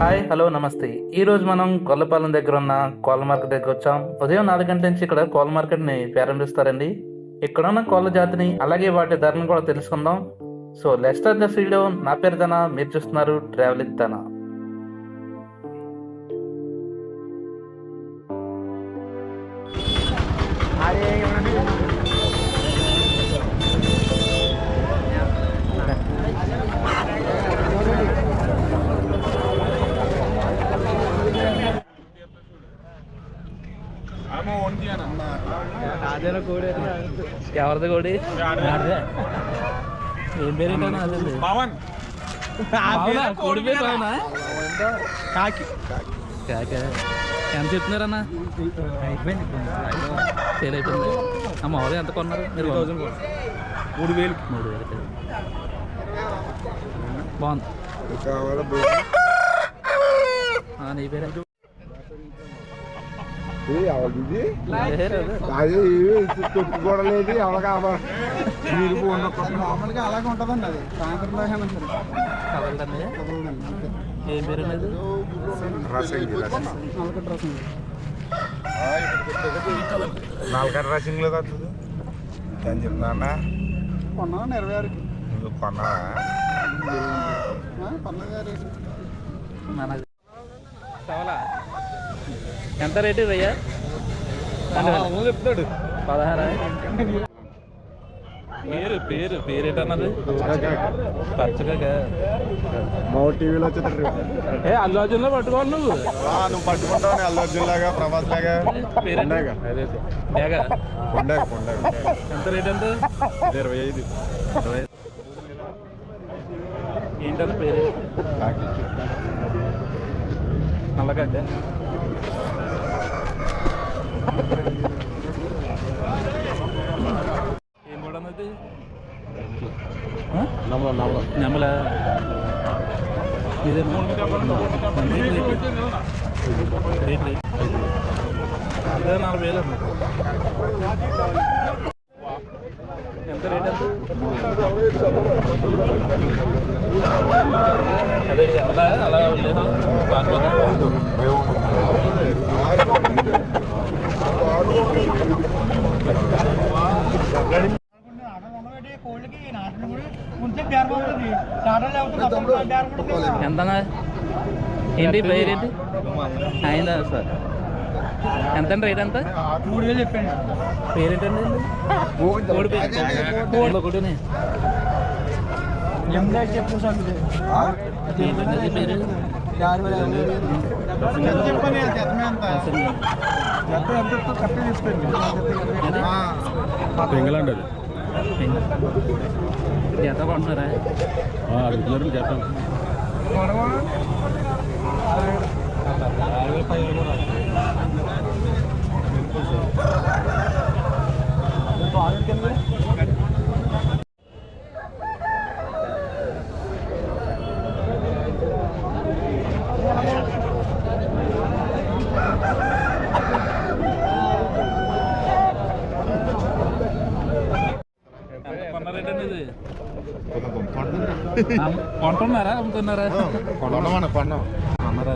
Hi hello నమస్తే. ఈ రోజు మనం కొల్లపాలెం దగ్గర ఉన్న కోళ్ళ మార్కెట్ దగ్గర వచ్చాం. ఉదయం నాలుగు గంటల నుంచి ఇక్కడ కోళ్ళ మార్కెట్ని ప్రారంభిస్తారండి. ఇక్కడ ఉన్న కోళ్ళ జాతిని అలాగే వాటి ధరను కూడా తెలుసుకుందాం. సో లెస్టర్ ద వీడియో నా పేరు ధన మీరు చూస్తున్నారు ట్రావెలింగ్ ధన. ఎవరిది కోడి ఏం పేరు ఏంటన్నా అదే పవన్ అవునా? కోడి పేరు అవునా కాకి కాక ఎంత చెప్తున్నారన్నా సేల్ అయిపోయింది ఆ మామూలుగా ఎంత కొన్నారు మీరు మూడు వేలు మూడు వేలు బాగుంది ఆ, నీ పేరే పేరు అదే. తొట్టుకోవడలేదు ఎవరు కావాలి? మీరు మామూలుగా అలాగే ఉంటుందండి అది. సాయంత్రం దాకా కదలదండి. ఏం పేరు అనేది నలకట్టు రసం నాలుగంట రసింగ్. లేదు వస్తుంది అని చెప్తున్నా కొన్నాం ఇరవై ఆరుకి? నువ్వు కొన్నావా? పన్నెండు గారు మనది. సవలా ఎంత రేటు భయ్యా చెప్తాడు పదహారా? పేరు పేరు పేరు ఏంటన్నది పచ్చగా మా టీవీలో వచ్చేటట్టు. ఏ అల్లు అర్జున్లో పట్టుకోవాలి నువ్వు? నువ్వు పట్టుకుంటావు అల్లు అర్జున్ లాగా ప్రభాస్ లాగా. కొండగా. ఎంత రేట్ ఎంత? ఇరవై ఐదు. ఏంటన్న పేరు? నల్లగడ్డ ఏం కూడా అన్నది నెమల ఇదే అదే నాలుగు వేలు అన్న ఎంత రేట్ ఎంత అదే అలా అలా లేదు బాగా ఎంతనా ఏంటి పేరు ఏంటి అయిందా సార్ ఎంత రేట్ ఎంత మూడు వేలు చెప్పండి పేరేంటండి కోడి పేరు కోడి ఒకటినే ఎంత చెప్పు సార్ ఏంటండి అది పేరు ఆరు వేల యాభై వేలు. ఎంత చెప్పండి జతమే ఎంత జత ఎంత ఇస్తుందో కరెక్ట్గా చెప్పండి ఇంగ్లాండ్ అది ఎంత కొంటున్నారా రెగ్యులర్ చేస్తాం గొడవ కొన్నారేంటండి ఇది అమ్- కొంటున్నారా? అమ్ముతున్నారా? కొన్నామన్న కొన్నాం. అమ్మరా.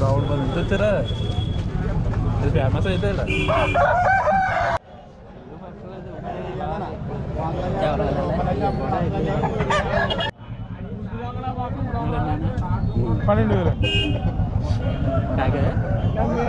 రావుడు మంది ఇంత వచ్చారా ఇది ఫేమస్ అయితే. పన్నెండు వేలు.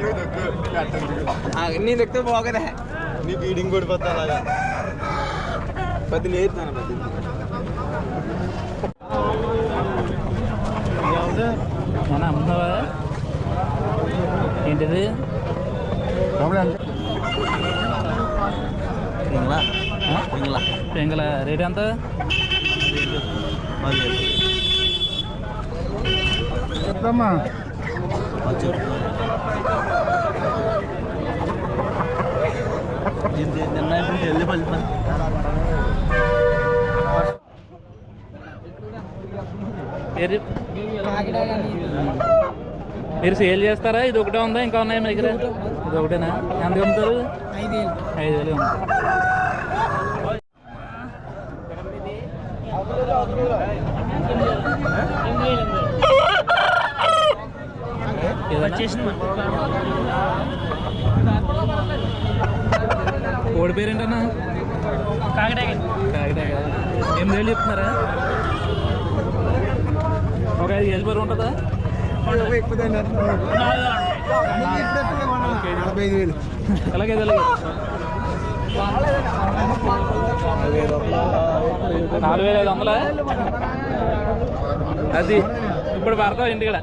అయితే కొడుకొని చూస్తే ఇప్పుడు నీ దగ్గర బాగదా నీ బీడింగ్ కొడిపోతా అలాగా పది నేర్తాను పది మన అమ్ముతున్నావా ఏంటిది పెంగళ రేట్ ఎంత చెప్తామా మీరు సేల్ చేస్తారా? ఇది ఒకటే ఉందా? ఇంకా ఉన్నాయా మీ దగ్గర? ఇది ఒకటేనా? ఎంత అమ్ముతారు? ఐదు వేలు అమ్ముతారు. కోడి పేరేంటన్నా? కాకిటాక కాకిటాక ఎనిమిది వేలు చెప్తున్నారా? ఒక ఐదు వేలు పేరు ఉంటుందా? నలభై ఐదు వేలు ఎలాగే నాలుగు వేల ఐదు వందలా? అది ఇప్పుడు పడతావు ఇంటికడ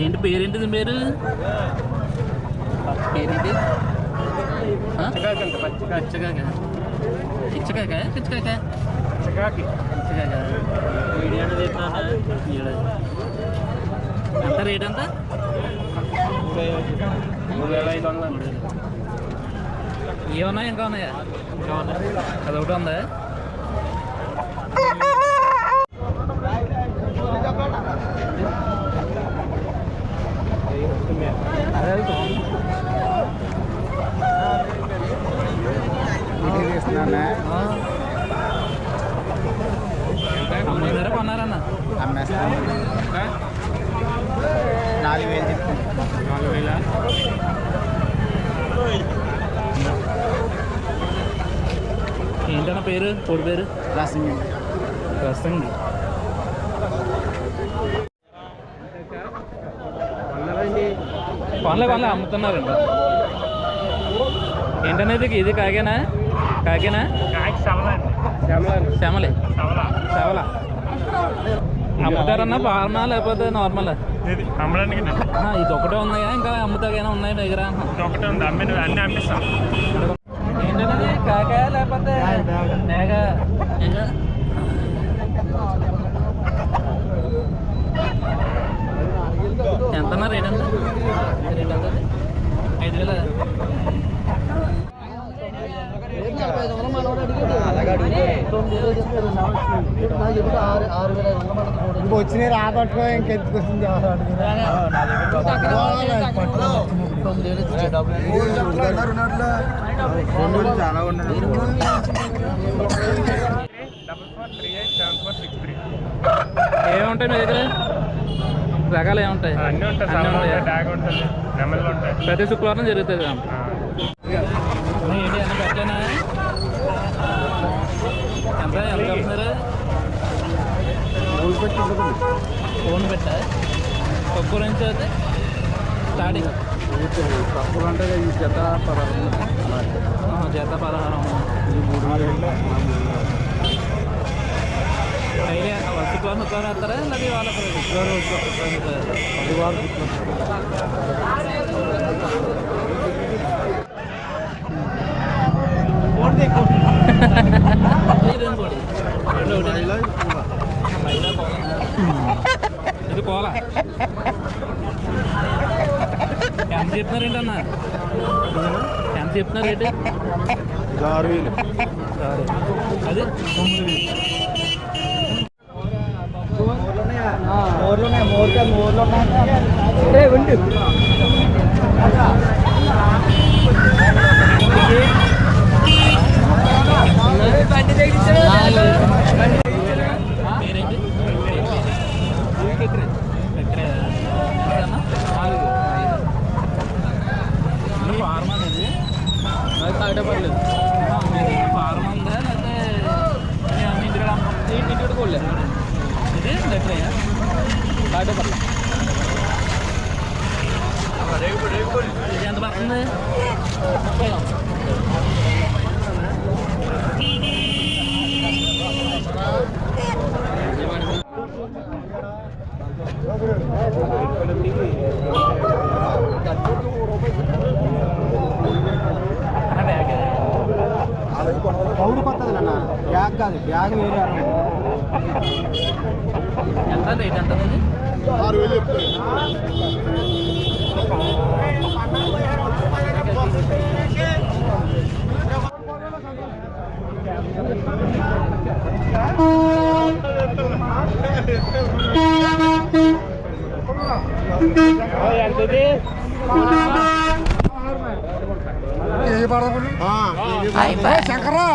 ఏంటి పేరేంటిది పేరు పేరేంటి ఆ? పచ్చకాక పిచ్చకాక పిచ్చకాక పిచ్చకాక ఈడ. ఎంత రేట్ ఎంత ఏమన్నా ఇంకా ఉన్నాయా అదొకటి ఉందా అదే వెళ్తాం. ఆ. అమ్మాయినారా కొన్నారన్న అమ్మేస్తాను నాలుగు వేలు చెప్తాను నాలుగు వేల ఏంటన్న పేరు? కోడి పేరు? రసం ప్రస్తుతం కొనలే కొనలే అమ్ముతున్నారండి ఏంటనేది ఇది కాకేనా కాకేనా శ్యామలే శ్యామల అమ్ముతారన్నా ఫార్మా లేకపోతే నార్మల్ అమ్మడానికి ఇది ఒకటే ఉన్నాయా? ఇంకా అమ్ముతాకైనా ఉన్నాయి దగ్గర? ఒకటే ఉంది. అమ్మి అన్ని అమ్మిస్తాం ఏంటనేది కాక లేకపోతే మేఘ ఎంతన్నా రేట్ ఎంత? రేట్ ఎంత ఐదు వేల ఇంకో వచ్చినాయి రాబట్టుకో ఇంకెందుకు వస్తుంది చాలా ఉన్నాయి double four three eight seven four six three ఏముంటాయి మీ దగ్గర? రకాలు ఏముంటాయి? అన్నీ ఉంటాయి. ఉంటాయి? ప్రతి శుక్రవారం జరుగుతుంది ఫోన్ పెట్టా తక్కువ నుంచి అయితే స్టార్టింగ్ తక్కువ అంటే ఈ జత పదహారు ఆహా, జత పదహారం డైలీ శుక్రవారం శుక్రవారం వేస్తారా లేదా వాళ్ళ ఇది కోల ఎంత చెప్తున్నారు ఏంటన్నా ఎంత చెప్తున్నారు రేటు ఆరు వేలు. అది? మోర్లు ఉన్నాయి మోర్లు మోర్లు ఉన్నాయి ఉండు పేరేంటి ఫార్మ్ అనేది తాగటపడలేదు ఫార్మ్ ఉందా లేకపోతే మీ ఇంటికాడ అమ్మ- ఇంటికి కూడా ఇది లెక్కయ్యా తాగటపడలేదు ఎంత పడుతుంది? పౌరు కొత్తది అన్న బ్యాగ్ కాదు బ్యాగ్ వేరే ఎంత రేట్ ఎంత ఉంది శంకరా